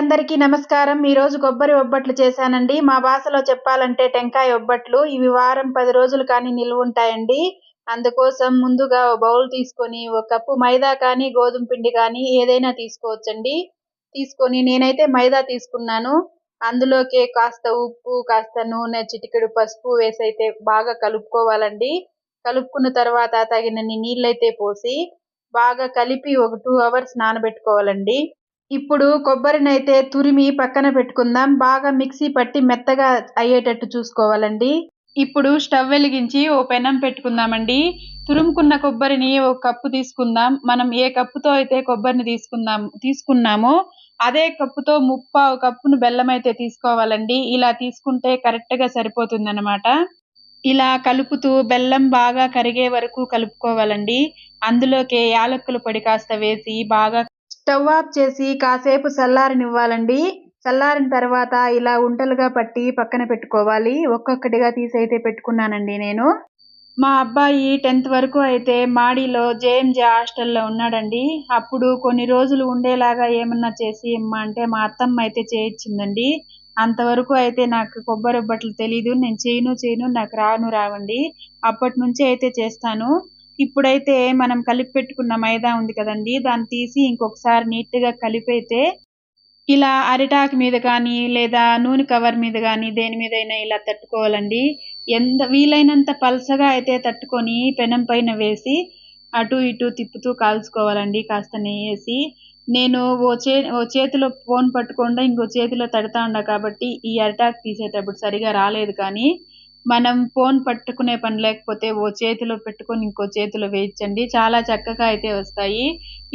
అందరికీ నమస్కారం. ఈరోజు కొబ్బరి ఒబ్బట్లు చేశానండి. మా భాషలో చెప్పాలంటే టెంకాయ ఒబ్బట్లు. ఇవి వారం పది రోజులు కానీ నిల్వ ఉంటాయండి. అందుకోసం ముందుగా ఓ బౌల్ తీసుకొని ఒక కప్పు మైదా కానీ గోధుమ పిండి కానీ ఏదైనా తీసుకోవచ్చండి. తీసుకొని నేనైతే మైదా తీసుకున్నాను. అందులోకి కాస్త ఉప్పు కాస్త నూనె చిటికెడు పసుపు వేసి అయితే బాగా కలుపుకోవాలండి. కలుపుకున్న తర్వాత తగినన్ని నీళ్ళైతే పోసి బాగా కలిపి ఒక టూ అవర్స్ నానబెట్టుకోవాలండి. ఇప్పుడు కొబ్బరినైతే తురిమి పక్కన పెట్టుకుందాం. బాగా మిక్సీ పట్టి మెత్తగా అయ్యేటట్టు చూసుకోవాలండి. ఇప్పుడు స్టవ్ వెలిగించి ఓ పెనం పెట్టుకుందామండి. తురుముకున్న కొబ్బరిని ఒక కప్పు తీసుకుందాం. మనం ఏ కప్పుతో అయితే కొబ్బరిని తీసుకుందాం తీసుకున్నామో అదే కప్పుతో ముప్పావు కప్పును బెల్లం అయితే తీసుకోవాలండి. ఇలా తీసుకుంటే కరెక్ట్గా ఇలా కలుపుతూ బెల్లం బాగా కరిగే వరకు కలుపుకోవాలండి. అందులోకి యాలక్కుల పొడి కాస్త వేసి బాగా స్టవ్ ఆఫ్ చేసి కాసేపు చల్లారనివ్వాలండి. చల్లారిన తర్వాత ఇలా ఉంటలుగా పట్టి పక్కన పెట్టుకోవాలి. ఒక్కొక్కటిగా తీసి అయితే పెట్టుకున్నానండి నేను. మా అబ్బాయి టెన్త్ వరకు అయితే మాడిలో జేఎంజే హాస్టల్లో ఉన్నాడండి. అప్పుడు కొన్ని రోజులు ఉండేలాగా ఏమన్నా చేసి ఇమ్మా అంటే మా అత్తమ్మ అయితే చేయించిందండి అంతవరకు అయితే నాకు కొబ్బరి బట్టలు తెలీదు. నేను చేయను చేయను నాకు రాను రావండి. అప్పటి నుంచి అయితే చేస్తాను. ఇప్పుడైతే మనం కలిపి పెట్టుకున్న మైదా ఉంది కదండి దాన్ని తీసి ఇంకొకసారి నీట్గా కలిపైతే ఇలా అరిటాకు మీద కానీ లేదా నూనె కవర్ మీద కానీ దేని మీదైనా ఇలా తట్టుకోవాలండి. ఎంత వీలైనంత పలసగా అయితే తట్టుకొని పెనం పైన వేసి అటు ఇటు తిప్పుతూ కాల్చుకోవాలండి కాస్త నెయ్యేసి నేను ఓ చే ఓ చేతిలో ఫోన్ పట్టుకుండా ఇంకో చేతిలో తడతా ఉండ కాబట్టి ఈ అరిటాకు తీసేటప్పుడు సరిగా రాలేదు కానీ మనం ఫోన్ పట్టుకునే పని లేకపోతే ఓ చేతిలో పెట్టుకొని ఇంకో చేతిలో వేయించండి. చాలా చక్కగా అయితే వస్తాయి.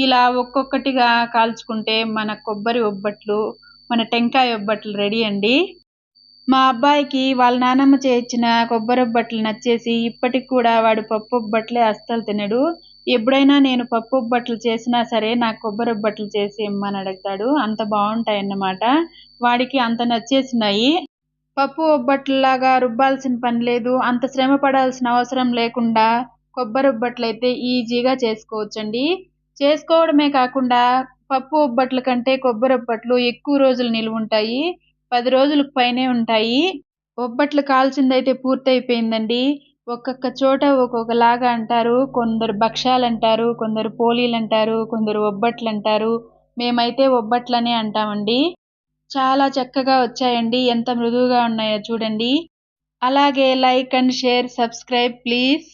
ఇలా ఒక్కొక్కటిగా కాల్చుకుంటే మన కొబ్బరి ఒబ్బట్లు మన టెంకాయ ఒబ్బట్లు రెడీ అండి. మా అబ్బాయికి వాళ్ళ నానమ్మ చేయించిన కొబ్బరి ఒబ్బట్లు నచ్చేసి ఇప్పటికి కూడా వాడు పప్పు ఒబ్బట్లే అస్సలు తినడు. ఎప్పుడైనా నేను పప్పు ఒబ్బట్లు చేసినా సరే నాకు కొబ్బరి ఒబ్బట్లు చేసి ఇమ్మని అడుగుతాడు. అంత బాగుంటాయి అన్నమాట వాడికి అంత నచ్చేసినాయి. పప్పు ఒబ్బట్లాగా రుబ్బాల్సిన పని లేదు అంత శ్రమ పడాల్సిన అవసరం లేకుండా కొబ్బరి ఉబ్బట్లయితే ఈజీగా చేసుకోవచ్చండి. చేసుకోవడమే కాకుండా పప్పు ఉబ్బట్ల కంటే కొబ్బరి ఉబ్బట్లు ఎక్కువ రోజులు నిలువ ఉంటాయి పది రోజులకు పైనే ఉంటాయి. ఒబ్బట్లు కాల్చిందైతే పూర్తయిపోయిందండి. ఒక్కొక్క చోట ఒక్కొక్కలాగా అంటారు. కొందరు భక్షాలు అంటారు కొందరు పోలీలు అంటారు కొందరు ఒబ్బట్లు అంటారు మేమైతే ఒబ్బట్లనే అంటామండి. చాలా చక్కగా వచ్చాయండి. ఎంత మృదువుగా ఉన్నాయో చూడండి. అలాగే like and share subscribe please.